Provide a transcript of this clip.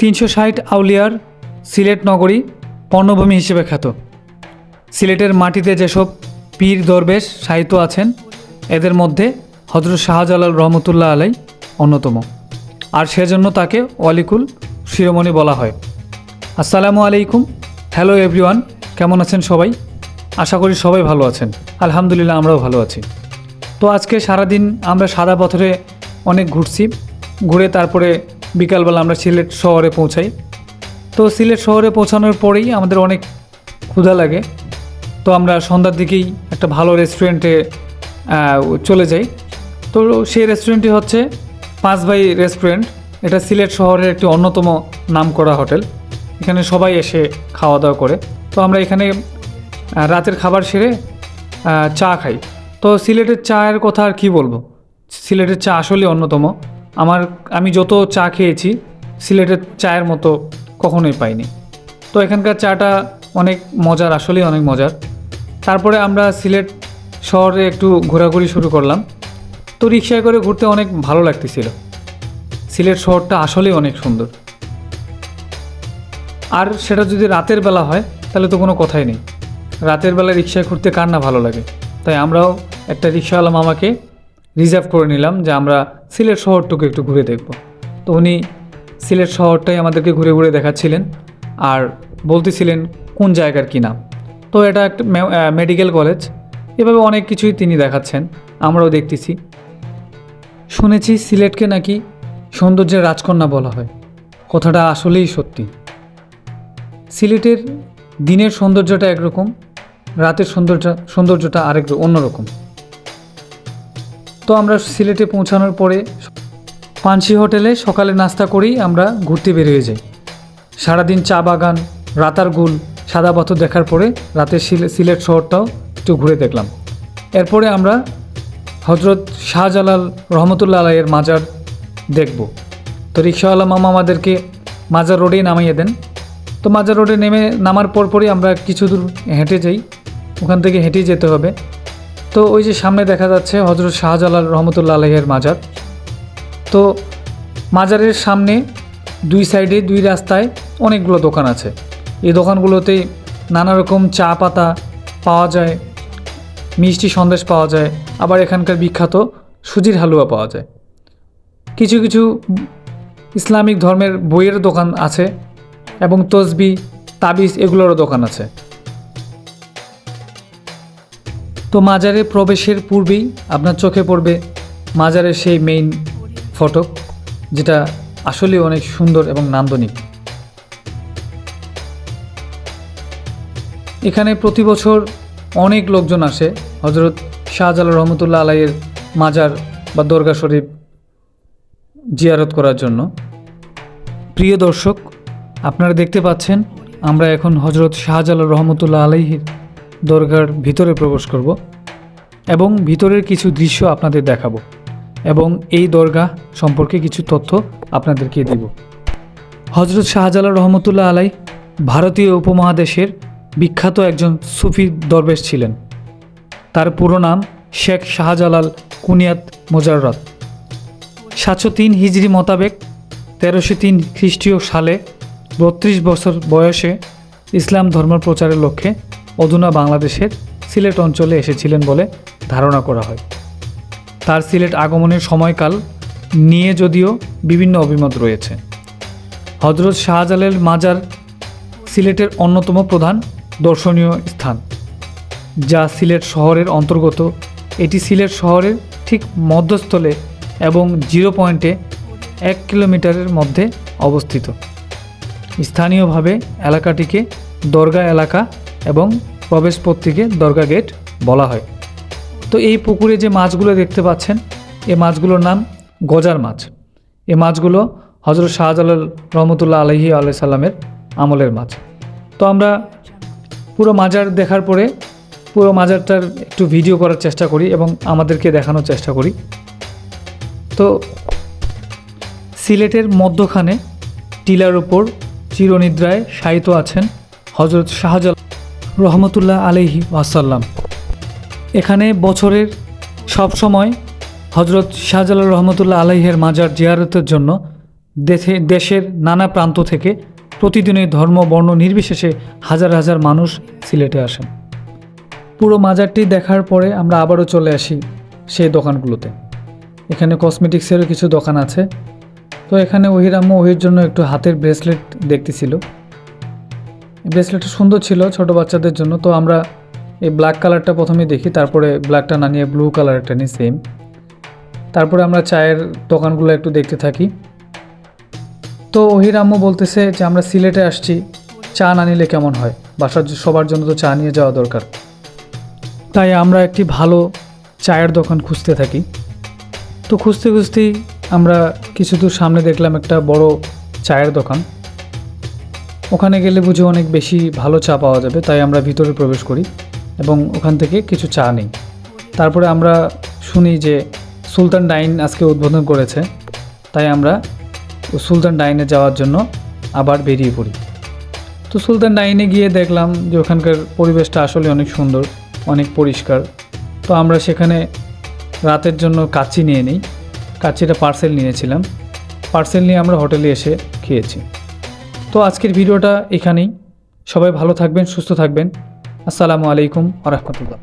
তিনশো ষাট আউলিয়ার সিলেট নগরী পর্ণভূমি হিসেবে খ্যাত। সিলেটের মাটিতে যেসব পীর দরবেশ সাহিত্য আছেন, এদের মধ্যে হজরত শাহজালাল রহমতুল্লাহ আলাই অন্যতম। আর সেজন্য তাকে ওয়ালিকুল শিরোমণি বলা হয়। আসসালামু আলাইকুম। হ্যালো এভরিওয়ান, কেমন আছেন সবাই? আশা করি সবাই ভালো আছেন। আলহামদুলিল্লাহ আমরাও ভালো আছি। তো আজকে সারাদিন আমরা সাদা পথরে অনেক ঘুরছি। ঘুরে তারপরে বিকালবেলা আমরা সিলেট শহরে পৌঁছাই। তো সিলেট শহরে পৌঁছানোর পরেই আমাদের অনেক ক্ষুধা লাগে। তো আমরা সন্ধ্যার দিকেই একটা ভালো রেস্টুরেন্টে চলে যাই। তো সেই রেস্টুরেন্টটি হচ্ছে পাঁচ ভাই রেস্টুরেন্ট এটা সিলেট শহরের একটি অন্যতম নামকরা হোটেল। এখানে সবাই এসে খাওয়া দাওয়া করে। তো আমরা এখানে রাতের খাবার সেরে চা খাই। তো সিলেটের চায়ের কথা আর কি বলব? সিলেটের চা আসলে অন্যতম। আমার, আমি যত চা খেয়েছি, সিলেটের চায়ের মতো কখনোই পাইনি। তো এখানকার চাটা অনেক মজার, আসলেই অনেক মজার। তারপরে আমরা সিলেট শহরে একটু ঘোরাঘুরি শুরু করলাম। তো রিক্সায় করে ঘুরতে অনেক ভালো লাগতেছিল। সিলেট শহরটা আসলেই অনেক সুন্দর। আর সেটা যদি রাতের বেলা হয়, তাহলে তো কোনো কথাই নেই। রাতের বেলা রিক্সায় ঘুরতে কার না ভালো লাগে? তাই আমরাও একটা রিক্সাওয়ালা মামাকে রিজার্ভ করে নিলাম যে আমরা সিলেট শহরটুকু একটু ঘুরে দেখব। তো উনি সিলেট শহরটাই আমাদেরকে ঘুরে ঘুরে দেখাচ্ছিলেন আর বলতেছিলেন কোন জায়গার কী নাম। তো এটা একটা মেডিকেল কলেজ। এভাবে অনেক কিছুই তিনি দেখাচ্ছেন, আমরাও দেখতেছি। শুনেছি সিলেটকে নাকি সৌন্দর্যের রাজকন্যা বলা হয়। কথাটা আসলেই সত্যি। সিলেটের দিনের সৌন্দর্যটা একরকম, রাতের সৌন্দর্য, সৌন্দর্যটা আরেক অন্যরকম তো আমরা সিলেটে পৌঁছানোর পরে পানসি হোটেলে সকালে নাস্তা করেই আমরা ঘুরতে বেরিয়ে যাই। সারাদিন চা বাগান, রাতার গুল, সাদা পাথর দেখার পরে রাতে সিলে- সিলেট শহরটাও একটু ঘুরে দেখলাম। এরপরে আমরা হজরত শাহজালাল রহমতুল্লাহ আলাইয়ের মাজার দেখব। তো রিক্সাওয়ালা মামা আমাদেরকে মাজার রোডেই নামাইয়ে দেন। তো মাজার রোডে নেমে নামার পরপরই আমরা কিছু দূর হেঁটে যাই। ওখান থেকে হেঁটেই যেতে হবে। তো ওই যে সামনে দেখা যাচ্ছে হজরত শাহজালাল রহমতুল্লাহ আলহের মাজার। তো মাজারের সামনে দুই সাইডে দুই রাস্তায় অনেকগুলো দোকান আছে। এই দোকানগুলোতে নানা রকম চা পাতা পাওয়া যায়, মিষ্টি সন্দেশ পাওয়া যায়, আবার এখানকার বিখ্যাত সুজির হালুয়া পাওয়া যায়। কিছু কিছু ইসলামিক ধর্মের বইয়ের দোকান আছে এবং তসবি, তাবিজ এগুলোরও দোকান আছে। তো মাজারে প্রবেশের পূর্বেই আপনার চোখে পড়বে মাজারের সেই মেইন ফটক, যেটা আসলে অনেক সুন্দর এবং নান্দনিক। এখানে প্রতি বছর অনেক লোকজন আসে হজরত শাহজালাল রহমতুল্লাহ আলাইয়ের মাজার বা দরগা শরীফ জিয়ারত করার জন্য। প্রিয় দর্শক, আপনারা দেখতে পাচ্ছেন, আমরা এখন হজরত শাহজালাল রহমতুল্লাহ আলাইহির দরগার ভিতরে প্রবেশ করব এবং ভিতরের কিছু দৃশ্য আপনাদের দেখাবো এবং এই দরগা সম্পর্কে কিছু তথ্য আপনাদেরকে দিব। হজরত শাহজালাল রহমতুল্লাহ আলাই ভারতীয় উপমহাদেশের বিখ্যাত একজন সুফি দরবেশ ছিলেন। তার পুরো নাম শেখ শাহজালাল কুনিয়াত মোজাররত। সাতশো তিন হিজড়ি মোতাবেক তেরোশো তিন খ্রিস্টীয় সালে বত্রিশ বছর বয়সে ইসলাম ধর্ম প্রচারের লক্ষ্যে অধুনা বাংলাদেশের সিলেট অঞ্চলে এসেছিলেন বলে ধারণা করা হয়। তার সিলেট আগমনের সময়কাল নিয়ে যদিও বিভিন্ন অভিমত রয়েছে। হজরত শাহজালাল মাজার সিলেটের অন্যতম প্রধান দর্শনীয় স্থান, যা সিলেট শহরের অন্তর্গত। এটি সিলেট শহরের ঠিক মধ্যস্থলে এবং জিরো পয়েন্টে এক কিলোমিটারের মধ্যে অবস্থিত। স্থানীয়ভাবে এলাকাটিকে দরগা এলাকা এবং প্রবেশপথটিকে দরগা গেট বলা হয়। তো এই পুকুরে যে মাছগুলো দেখতে পাচ্ছেন এই মাছগুলোর নাম গজার মাছ। এই মাছগুলো হজরত শাহজালাল রহমতুল্লাহ আলহি আলাই সাল্লামের আমলের মাছ। তো আমরা পুরো মাজার দেখার পরে পুরো মাজারটার একটু ভিডিও করার চেষ্টা করি এবং আমাদেরকে দেখানোর চেষ্টা করি। তো সিলেটের মধ্যখানে টিলার উপর চিরনিদ্রায় শায়িত আছেন হজরত শাহজালাল রহমতুল্লাহ আলহি ওয়াসাল্লাম। এখানে বছরের সব সময় হজরত শাহজালাল রহমতুল্লাহ আলাইহের মাজার জিয়ারতের জন্য দেশে, দেশের নানা প্রান্ত থেকে প্রতিদিনই ধর্ম, বর্ণ নির্বিশেষে হাজার হাজার মানুষ সিলেটে আসেন। পুরো মাজারটি দেখার পরে আমরা আবারও চলে আসি সেই দোকানগুলোতে। এখানে কসমেটিক্সেরও কিছু দোকান আছে। তো এখানে ওহির আম্মু ওহির জন্য একটু হাতের ব্রেসলেট দেখতেছিল। ব্রেসলেটটা সুন্দর ছিল ছোট বাচ্চাদের জন্য। তো আমরা এই ব্ল্যাক কালারটা প্রথমে দেখি, তারপরে ব্ল্যাকটা না নিয়ে ব্লু কালারটা নিই সেম তারপরে আমরা চায়ের দোকানগুলো একটু দেখতে থাকি। তো ওহির আম্মু বলতেছে যে, আমরা সিলেটে আসছি, চা না নিলে কেমন হয়? বাসার সবার জন্য তো চা নিয়ে যাওয়া দরকার। তাই আমরা একটি ভালো চায়ের দোকান খুঁজতে থাকি। তো খুঁজতে খুঁজতেই আমরা কিছু দূর সামনে দেখলাম একটা বড় চায়ের দোকান। ওখানে গেলে বুঝি অনেক বেশি ভালো চা পাওয়া যাবে, তাই আমরা ভিতরে প্রবেশ করি এবং ওখান থেকে কিছু চা নিই। তারপরে আমরা শুনি যে সুলতান ডাইন আজকে উদ্বোধন করেছে, তাই আমরা সুলতান ডাইনে যাওয়ার জন্য আবার বেরিয়ে পড়ি। তো সুলতান ডাইনে গিয়ে দেখলাম যে ওখানকার পরিবেশটা আসলে অনেক সুন্দর, অনেক পরিষ্কার। তো আমরা সেখানে রাতের জন্য কাচ্চি নিয়ে নিই কাচ্চিটা পার্সেল নিয়েছিলাম। পার্সেল নিয়ে আমরা হোটেলে এসে খেয়েছি। তো আজকের ভিডিওটা এখানেই। সবাই ভালো থাকবেন সুস্থ থাকবেন। আসসালামু আলাইকুম আ রহমতুল্লাহ।